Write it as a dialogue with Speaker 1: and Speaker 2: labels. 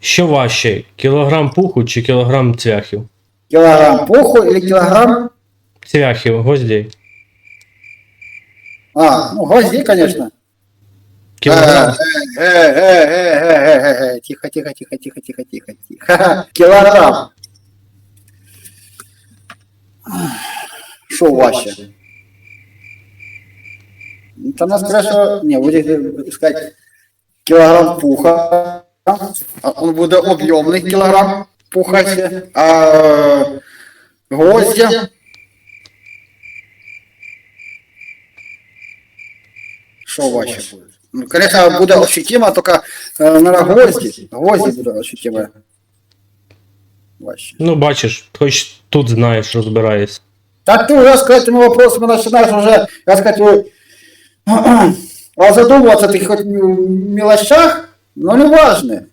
Speaker 1: Що важче, кілограм пуху чи кілограм цвяхів?
Speaker 2: Килограмм пуху или килограмм...
Speaker 1: Цвяхів, гвоздей.
Speaker 2: А, ну, гвозди, конечно.
Speaker 1: Кілограм.
Speaker 2: Э, э, э, э, э, э, э, Тихо, тихо, тихо, тихо, тихо, тихо, тихо. Килограмм. Что вообще? Там нас спрашивают, не, будет искать килограмм пуха. А Он будет объемный килограмм пуха, ще. а гвозди. Что вообще будет? Ну, конечно, будет ощутимо, только э, на гвозди. Гвозди будут ощутимые. Вообще.
Speaker 1: Ну, бачиш, хоч тут знаєш, розбираєшся.
Speaker 2: Так ты уже с этими вопросами начинаешь уже, я сказать, вы, а задумываться ты хоть в мелочах, но не важно.